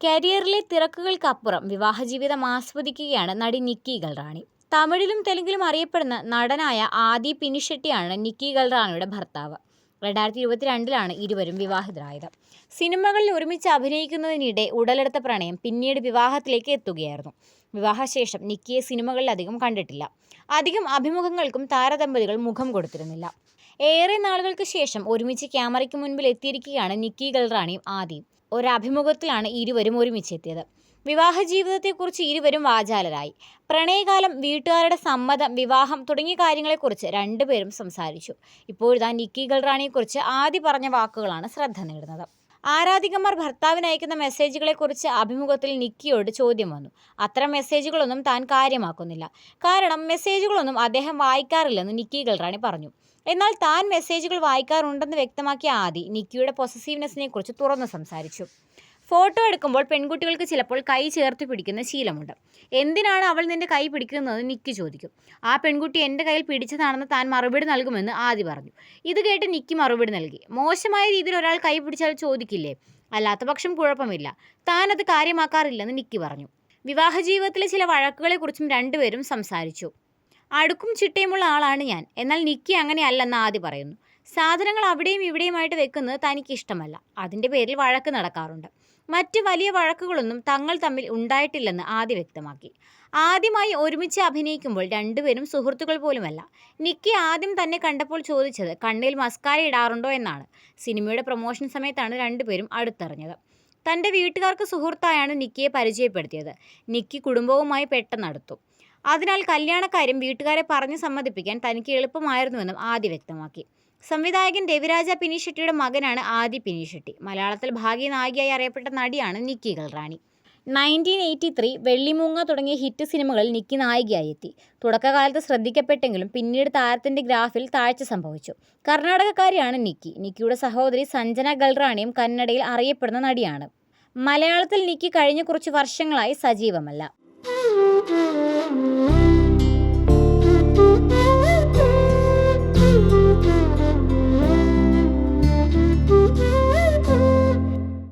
കരിയറിലെ തിരക്കുകൾക്കപ്പുറം വിവാഹജീവിതം ആസ്വദിക്കുകയാണ് നടി നിക്കി ഗൽറാണി. തമിഴിലും തെലുങ്കിലും അറിയപ്പെടുന്ന നടനായ ആദി പിനിഷെട്ടിയാണ് നിക്കി ഗൽറാണിയുടെ ഭർത്താവ്. രണ്ടായിരത്തി ഇരുപത്തിരണ്ടിലാണ് ഇരുവരും വിവാഹിതരായത്. സിനിമകളിൽ ഒരുമിച്ച് അഭിനയിക്കുന്നതിനിടെ ഉടലെടുത്ത പ്രണയം പിന്നീട് വിവാഹത്തിലേക്ക് എത്തുകയായിരുന്നു. വിവാഹശേഷം നിക്കിയെ സിനിമകളിൽ അധികം കണ്ടിട്ടില്ല. അധികം അഭിമുഖങ്ങൾക്കും താരദമ്പതികൾ മുഖം കൊടുത്തിരുന്നില്ല. ഏറെ നാളുകൾക്ക് ശേഷം ഒരുമിച്ച് ക്യാമറയ്ക്ക് മുൻപിൽ എത്തിയിരിക്കുകയാണ് നിക്കി ഗൽറാണിയും ആദിയും. ഒരഭിമുഖത്തിലാണ് ഇരുവരും ഒരുമിച്ചെത്തിയത്. വിവാഹ ജീവിതത്തെക്കുറിച്ച് ഇരുവരും വാചാലരായി. പ്രണയകാലം വീട്ടുകാരുടെ സമ്മതം വിവാഹം തുടങ്ങിയ കാര്യങ്ങളെക്കുറിച്ച് രണ്ടുപേരും സംസാരിച്ചു. ഇപ്പോഴിതാ നിക്കി ഗൽറാണിയെക്കുറിച്ച് ആദ്യ പറഞ്ഞ വാക്കുകളാണ് ശ്രദ്ധ നേടുന്നത്. ആരാധികമാർ ഭർത്താവിന് അയക്കുന്ന മെസ്സേജുകളെക്കുറിച്ച് അഭിമുഖത്തിൽ നിക്കിയോട് ചോദ്യം വന്നു. അത്തരം മെസ്സേജുകളൊന്നും താൻ കാര്യമാക്കുന്നില്ല. കാരണം മെസ്സേജുകളൊന്നും അദ്ദേഹം വായിക്കാറില്ലെന്ന് നിക്കി ഗൽറാണി പറഞ്ഞു. എന്നാൽ താൻ മെസ്സേജുകൾ വായിക്കാറുണ്ടെന്ന് വ്യക്തമാക്കിയ ആദി നിക്കിയുടെ പൊസസീവ്നെസ്സിനെക്കുറിച്ച് തുറന്നു സംസാരിച്ചു. ഫോട്ടോ എടുക്കുമ്പോൾ പെൺകുട്ടികൾക്ക് ചിലപ്പോൾ കൈ ചേർത്ത് പിടിക്കുന്ന ശീലമുണ്ട്. എന്തിനാണ് അവൾ നിന്റെ കൈ പിടിക്കുന്നതെന്ന് നിക്കി ചോദിക്കും. ആ പെൺകുട്ടി എന്റെ കയ്യിൽ പിടിച്ചതാണെന്ന് താൻ മറുപടി നൽകുമെന്ന് ആദ്യം പറഞ്ഞു. ഇത് കേട്ട് നിക്കി മറുപടി നൽകി. മോശമായ രീതിയിൽ ഒരാൾ കൈ പിടിച്ചാൽ ചോദിക്കില്ലേ? അല്ലാത്ത പക്ഷം കുഴപ്പമില്ല. താൻ അത് കാര്യമാക്കാറില്ലെന്ന് നിക്കി പറഞ്ഞു. വിവാഹ ജീവിതത്തിലെ ചില വഴക്കുകളെക്കുറിച്ചും രണ്ടുപേരും സംസാരിച്ചു. അടുക്കും ചിട്ടയുമുള്ള ആളാണ് ഞാൻ. എന്നാൽ നിക്കി അങ്ങനെയല്ലെന്ന് ആദ്യ പറയുന്നു. സാധനങ്ങൾ അവിടെയും ഇവിടെയുമായിട്ട് വെക്കുന്നത് തനിക്ക് ഇഷ്ടമല്ല അതിന്റെ പേരിൽ വഴക്ക് നടക്കാറുണ്ട്. മറ്റ് വലിയ വഴക്കുകളൊന്നും തങ്ങൾ തമ്മിൽ ഉണ്ടായിട്ടില്ലെന്ന് ആദ്യ വ്യക്തമാക്കി. ആദ്യമായി ഒരുമിച്ച് അഭിനയിക്കുമ്പോൾ രണ്ടുപേരും സുഹൃത്തുക്കൾ പോലുമല്ല. നിക്കി ആദ്യം തന്നെ കണ്ടപ്പോൾ ചോദിച്ചത് കണ്ണിൽ മസ്കാര ഇടാറുണ്ടോ? എന്നാണ്. സിനിമയുടെ പ്രൊമോഷൻ സമയത്താണ് രണ്ടുപേരും അടുത്തറിഞ്ഞത്. തന്റെ വീട്ടുകാർക്ക് സുഹൃത്തായാണ് നിക്കിയെ പരിചയപ്പെടുത്തിയത്. നിക്കി കുടുംബവുമായി പെട്ടെന്നടുത്തു അതിനാൽ കല്യാണക്കാര്യം വീട്ടുകാരെ പറഞ്ഞു സമ്മതിപ്പിക്കാൻ തനിക്ക് എളുപ്പമായിരുന്നുവെന്നും ആദ്യ വ്യക്തമാക്കി. സംവിധായകൻ രവിരാജ പിനിഷെട്ടിയുടെ മകനാണ് ആദി പിനിഷെട്ടി മലയാളത്തിൽ ഭാഗ്യ നായികയായി അറിയപ്പെട്ട നടിയാണ് Nikki Galrani nineteen eighty three Vellimoonga തുടങ്ങിയ ഹിറ്റ് സിനിമകളിൽ നിക്കി നായികയായി എത്തി. തുടക്കകാലത്ത് ശ്രദ്ധിക്കപ്പെട്ടെങ്കിലും പിന്നീട് താരത്തിന്റെ ഗ്രാഫിൽ താഴ്ച സംഭവിച്ചു. കർണാടകക്കാരിയാണ് നിക്കി. നിക്കിയുടെ സഹോദരി സഞ്ജന ഗൽറാണിയും കന്നഡയിൽ അറിയപ്പെടുന്ന നടിയാണ്. മലയാളത്തിൽ നിക്കി കഴിഞ്ഞ കുറച്ച് വർഷങ്ങളായി സജീവമല്ല. Música